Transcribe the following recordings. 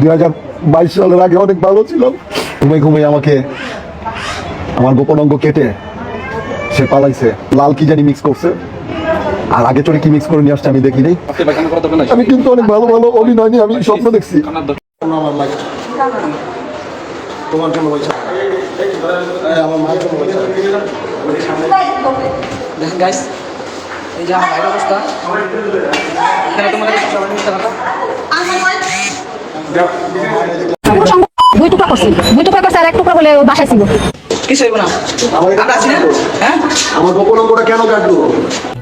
দুই হাজার বাইশ সালের আগে অনেক ভালো ছিলাম ঘুমে ঘুমে আমাকে আমার গোপন অঙ্গ কেটে সে পালাইছে। লাল কি জানি মিক্স করছে। আর আগে চলে কি মিক্স করে নিয়ে আসছে আমি দেখি নাই। আপনি পায়খানা করা দরকার নাই আমি কিন্তু অনেক ভালো ভালো অভিনয় নিয়ে আমি স্বপ্ন দেখছি। তোমার জন্য বলছি। আমার মায়ের জন্য বলছি। দেখেন গাইস এই যে আমার ভাইয়ের অবস্থা। এখানে তোমাদের সবাই মিথ্যা কথা দুই টুকরা করছি। দুই টুকরা করছে আর এক বলে বাসায় ছিল। কিছু হইব না। আমরা আছি না? হ্যাঁ? আমার গোপন অঙ্গটা কেন কাটলো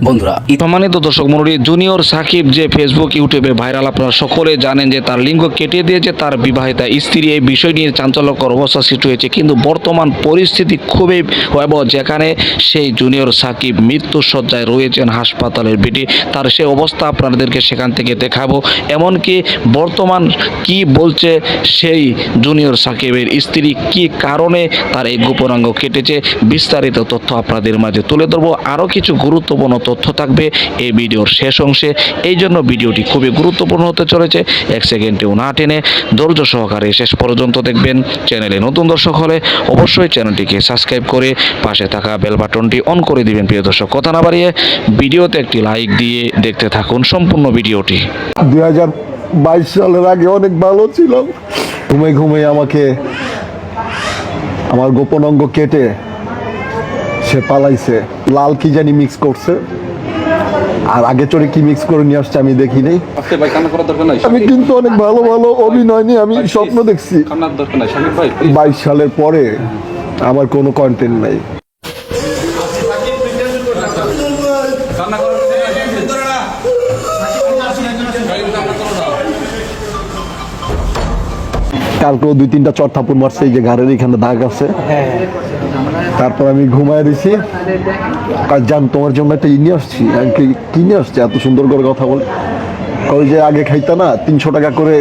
বন্ধুরা সম্মানিত দর্শক মন্ডলী জুনিয়র সাকিব যে ফেসবুক ইউটিউবে ভাইরাল আপনারা সকলে জানেন যে তার লিঙ্গ কেটে দিয়েছে তার বিবাহিতা স্ত্রী এই বিষয় নিয়ে চাঞ্চল্যকর অবস্থা সৃষ্টি হয়েছে। কিন্তু বর্তমান পরিস্থিতি খুবই ভয়াবহ যেখানে সেই জুনিয়র সাকিব মৃত্যু সজ্জায় রয়েছেন হাসপাতালের বেডে। তার সেই অবস্থা আপনাদেরকে সেখান থেকে দেখাবো। এমনকি বর্তমান কি বলছে সেই জুনিয়র সাকিবের স্ত্রী কি কারণে তার এই গোপনাঙ্গ কেটেছে। বিস্তারিত তথ্য আপনাদের মাঝে তুলে ধরবো। আরও কিছু গুরুত্বপূর্ণ তথ্য থাকবে এই ভিডিওর শেষ অংশে। এই জন্য ভিডিওটি খুবই গুরুত্বপূর্ণ হতে চলেছে। এক সেকেন্ডেও না টেনে ধৈর্য সহকারে শেষ পর্যন্ত দেখবেন। চ্যানেলে নতুন দর্শক হলে অবশ্যই চ্যানেলটিকে সাবস্ক্রাইব করে পাশে থাকা বেল বাটনটি অন করে দিবেন, প্রিয় দর্শক। কথা না বাড়িয়ে ভিডিওতে একটি লাইক দিয়ে দেখতে থাকুন সম্পূর্ণ ভিডিওটি। দুই হাজার বাইশ সালের আগে অনেক ভালো ছিল ঘুমে ঘুমে আমাকে আমার গোপন অঙ্গ কেটে সে পালাইছে। লাল কি জানি মিক্স করছে। আর আগে চড়ে কি মিক্স করে নিয়ে আসছে আমি দেখি নাই। আমি কিন্তু অনেক ভালো ভালো অভিনয় নিয়ে আমি স্বপ্ন দেখছি। বাইশ সালের পরে আমার কোনো কন্টেন্ট নাই। কালকেও দুই তিনটা চট থাপুর মারছে এই যে ঘাড়ের এখানে দাগ আছে। তারপর আমি ঘুমায় দিছি। আর জান তোমার জন্য একটা ই নিয়ে আসছি। আমি কি নিয়ে আসছি? এত সুন্দর করে কথা বলে ওই যে আগে খাইতা না তিনশো টাকা করে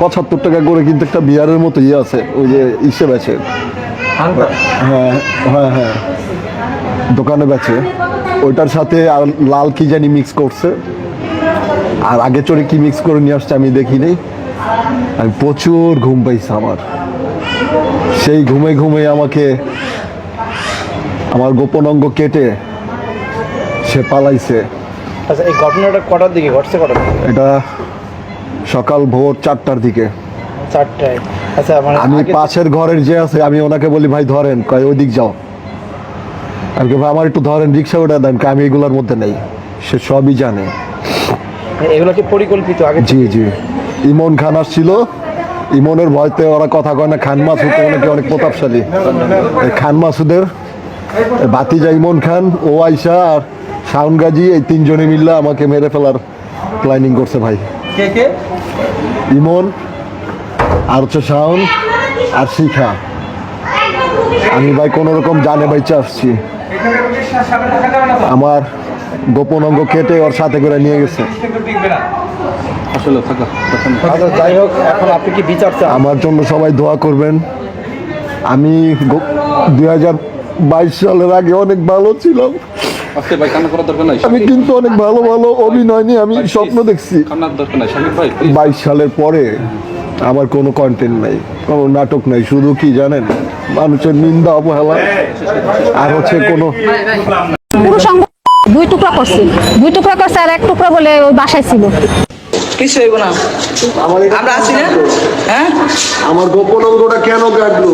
পঁচাত্তর টাকা করে কিন্তু একটা বিয়ারের মতো ইয়ে আছে ওই যে ইসে বেচে। হ্যাঁ হ্যাঁ হ্যাঁ। দোকানে বেচে। ওইটার সাথে আর লাল কি জানি মিক্স করছে। আর আগে চড়ে কি মিক্স করে নিয়ে আসছে আমি দেখি নাই আমি প্রচুর ঘুম পাইছি আমার। সেই ঘুমে ঘুমে আমাকে আমার গোপন অঙ্গ কেটে সে পালাইছে। আচ্ছা এই ঘটনাটা কটার দিকে? ঘটছে কটার এটা সকাল ভোর চারটার দিকে। চারটায়। আচ্ছা মানে আমি পাশের ঘরের যে আছে আমি ওনাকে বলি ভাই ধরেন। কয় ওই দিক যাও। আমি ভাই আমার একটু ধরেন রিক্সা ওটা দেন। আমি এগুলোর মধ্যে নেই। সে সবই জানে। এগুলো কি পরিকল্পিত? আগে জি জি। ইমন খান আসছিল। ইমনের ভয়তে ওরা কথা কয় না খান মাসুদ ওনাকে অনেক প্রতাপশালী। এই খান মাসুদের বাতিজা ইমন খান ও আইসা আর শাউন গাজী এই তিনজনে মিললে আমাকে মেরে ফেলার প্ল্যানিং করছে ভাই। ইমন আর হচ্ছে শাওন আর শিখা। আমি ভাই কোনো রকম জানে বাইচে আসছি আমার গোপন অঙ্গ কেটে ওর সাথে করে নিয়ে গেছে। আসলে আচ্ছা যাই হোক এখন আপনি কি বিচার চান? আমার জন্য সবাই দোয়া করবেন। আমি দুই হাজার বাইশ সালের আগে অনেক ভালো ছিলাম। আমি কিন্তু অনেক ভালো ভালো অভিনয় নিয়ে আমি স্বপ্ন দেখছি। বাইশ সালের পরে আমার কোনো কন্টেন্ট নাই কোনো নাটক নাই শুধু কি জানেন? মানুষের নিন্দা অবহেলা। আর হচ্ছে কোনো দুই টুকরা করছি। দুই টুকরা করছে আর এক টুকরা বলে ওই বাসায় ছিল। কিছু হইব না। আমরা আছি না? হ্যাঁ? আমার গোপন অঙ্গটা কেন কাটলো?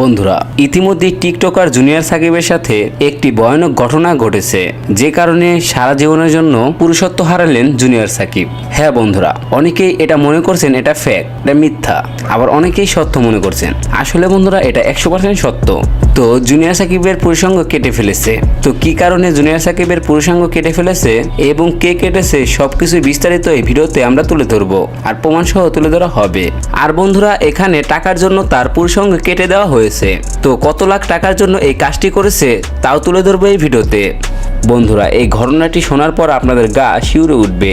বন্ধুরা ইতিমধ্যে টিকটকার জুনিয়র সাকিবের সাথে একটি ভয়ানক ঘটনা ঘটেছে, যে কারণে সারা জীবনের জন্য পুরুষত্ব হারালেন জুনিয়র সাকিব। হ্যাঁ বন্ধুরা, অনেকেই এটা মনে করছেন এটা ফ্যাক এটা মিথ্যা, আবার অনেকেই সত্য মনে করছেন। আসলে বন্ধুরা, এটা একশো পার্সেন্ট সত্য। তো জুনিয়র সাকিবের পুরুষাঙ্গ কেটে ফেলেছে। তো কি কারণে জুনিয়র সাকিবের পুরুষাঙ্গ কেটে ফেলেছে এবং কে কেটেছে, সবকিছু বিস্তারিত এই ভিডিওতে আমরা তুলে ধরবো, আর প্রমাণ সহ তুলে ধরা হবে। আর বন্ধুরা, এখানে টাকার জন্য তার পুরুষাঙ্গ কেটে দেওয়া হয়েছে। তো কত লাখ টাকার জন্য এই কাজটি করেছে তাও তুলে ধরবো এই ভিডিওতে। বন্ধুরা এই ঘটনাটি শোনার পর আপনাদের গা শিউরে উঠবে।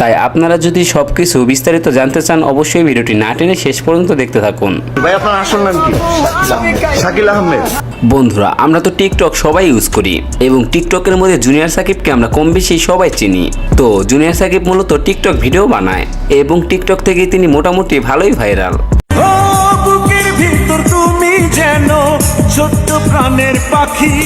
তাই আপনারা যদি সবকিছু বিস্তারিত জানতে চান অবশ্যই ভিডিওটি না টেনে শেষ পর্যন্ত দেখতে থাকুন। ভাই আপনার আসল নাম কি? শাকিল আহমেদ। বন্ধুরা আমরা তো টিকটক সবাই ইউজ করি এবং টিকটকের মধ্যে জুনিয়র সাকিবকে আমরা কম বেশি সবাই চিনি। তো জুনিয়র সাকিব মূলত টিকটক ভিডিও বানায় এবং টিকটক থেকে তিনি মোটামুটি ভালোই ভাইরাল। ও বুকের ভিতর তুমি যেন ছোট্ট প্রাণের পাখি।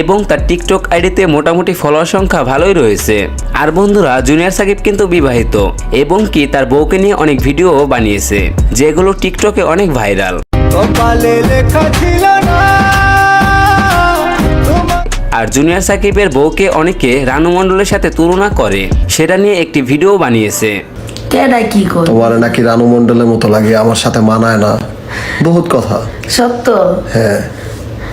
এবং তার টিকটক আইডিতে মোটামুটি ফলোয়ার সংখ্যা ভালোই রয়েছে। আর বন্ধুরা জুনিয়র সাকিব কিন্তু বিবাহিত এবং কি তার বউকে নিয়ে অনেক ভিডিও বানিয়েছে যেগুলো টিকটকে অনেক ভাইরাল আর জুনিয়র সাকিবের বউকে অনেকে রানু মণ্ডলের সাথে তুলনা করে সেটা নিয়ে একটি ভিডিও বানিয়েছে। তোমার নাকি রানু মণ্ডলের মতো লাগে আমার সাথে মানায় না। বহুত কথা। সত্য? হ্যাঁ।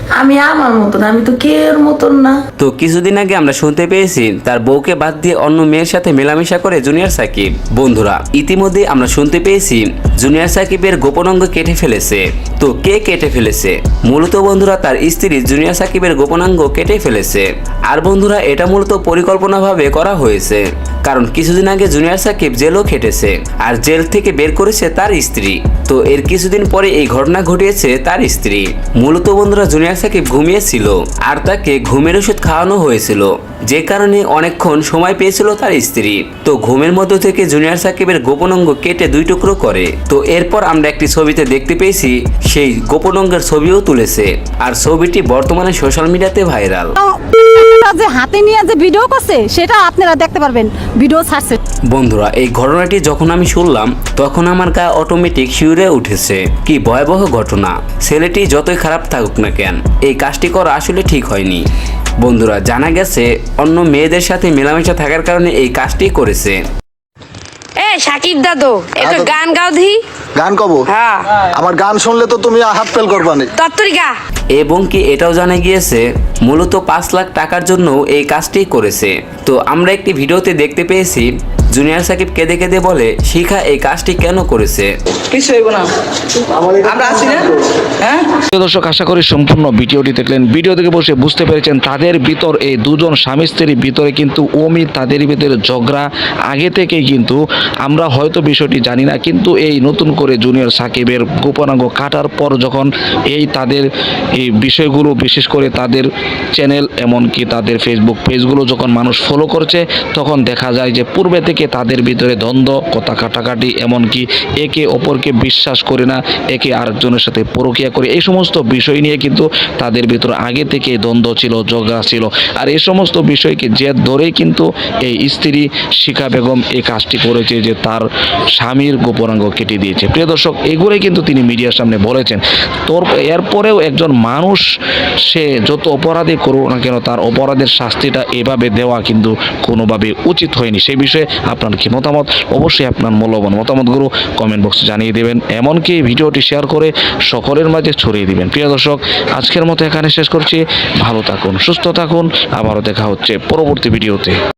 আমি আমার মতন, আমি তো কের মতন না। তো কিছুদিন আগে আমরা শুনতে পেয়েছি, তার বউকে বাদ দিয়ে অন্য মেয়ের সাথে মেলামেশা করে জুনিয়র সাকিব। বন্ধুরা, ইতিমধ্যে আমরা শুনতে পেয়েছি, জুনিয়র সাকিবের গোপন অঙ্গ কেটে ফেলেছে। তো কে কেটে ফেলেছে? মূলত বন্ধুরা, তার স্ত্রী জুনিয়র সাকিবের গোপনাঙ্গ কেটে ফেলেছে। আর বন্ধুরা, এটা মূলত পরিকল্পনাভাবে করা হয়েছে। কারণ কিছুদিন আগে জুনিয়র সাকিব জেলও খেটেছে, আর জেল থেকে বের করেছে তার স্ত্রী। তো এর কিছুদিন পরে এই ঘটনা ঘটিয়েছে তার স্ত্রী। মূলত বন্ধুরা, জুনিয়র সাকিব ঘুমিয়েছিল আর তাকে ঘুমের ওষুধ খাওয়ানো হয়েছিল। যে কারণে অনেকক্ষণ সময় পেয়েছিল তার স্ত্রী। তো ঘুমের মধ্য থেকে জুনিয়র সাকিবের গোপন অঙ্গ কেটে দুই টুকরো করে। তো এরপর আমরা একটি ছবিতে দেখতে পেয়েছি সেই গোপন অঙ্গের ছবিও তুলেছে। আর ছবিটি বর্তমানে সোশ্যাল মিডিয়াতে ভাইরাল। যে হাতে নিয়ে যে ভিডিও করছে সেটা আপনারা দেখতে পারবেন। ভিডিও ছাড়ছে। বন্ধুরা এই ঘটনাটি যখন আমি শুনলাম তখন আমার গা অটোমেটিক শিউরে উঠেছে। কি ভয়াবহ ঘটনা। ছেলেটি যতই খারাপ থাকুক না কেন এই কাজটি করা আসলে ঠিক হয়নি। বন্ধুরা জানা গেছে অন্য মেয়েদের সাথে মেলামেশা থাকার কারণে এই কাজটি করেছে। এ সাকিব দাদু একটু গান গাও দি। গান কব হ্যাঁ। আমার গান শুনলে তো তুমি হাত ফেল করবা নি। এবং কি এটাও জানা গিয়েছে মূলত পাঁচ লাখ টাকার জন্য এই কাজটি করেছে। তো আমরা একটি ভিডিওতে দেখতে পেয়েছি জুনিয়র সাকিব কেঁদে কেঁদে বলে শিখা এই কাজটি কেন করেছে? কিছু হইব না। আমরা আছি না? হ্যাঁ? দর্শক আশা করি সম্পূর্ণ ভিডিওটি দেখলেন। ভিডিও থেকে বসে বুঝতে পেরেছেন তাদের ভিতর এই দুজন স্বামী স্ত্রীর ভিতরে কিন্তু অমিত তাদের ভিতরে ঝগড়া। আগে থেকেই কিন্তু আমরা হয়তো বিষয়টি জানি না কিন্তু এই নতুন করে জুনিয়র সাকিবের গোপনাঙ্গ কাটার পর যখন এই তাদের এই বিষয়গুলো বিশেষ করে তাদের চ্যানেল এমনকি তাদের ফেসবুক পেজগুলো যখন মানুষ ফলো করছে তখন দেখা যায় যে পূর্বে থেকে তাদের ভিতরে দ্বন্দ্ব, কথা কাটাকাটি, এমনকি একে অপরকে বিশ্বাস করে না, একে আরেকজনের সাথে পরকিয়া করে। এই সমস্ত বিষয় নিয়ে কিন্তু তাদের ভিতরে আগে থেকে দ্বন্দ্ব ছিল, ঝগড়া ছিল। আর এই সমস্ত বিষয়কে জেদ ধরেই কিন্তু এই স্ত্রী শিখা বেগম এই কাজটি করেছে যে তার স্বামীর গোপনাঙ্গ কেটে দিয়েছে। প্রিয় দর্শক, এগুলোই কিন্তু তিনি মিডিয়ার সামনে বলেছেন। তোর এরপরেও একজন মানুষ, সে যত অপরাধী করুক না কেন, তার অপরাধের শাস্তিটা এভাবে দেওয়া কিন্তু কোনোভাবে উচিত হয়নি। সেই বিষয়ে আপনার কি মতামত? অবশ্যই আপনার মূল্যবান মতামতগুলো কমেন্ট বক্সে জানিয়ে দেবেন। এমনকি ভিডিওটি শেয়ার করে সকলের মাঝে ছড়িয়ে দিবেন। প্রিয় দর্শক, আজকের মতো এখানে শেষ করছি। ভালো থাকুন, সুস্থ থাকুন। আবারও দেখা হচ্ছে পরবর্তী ভিডিওতে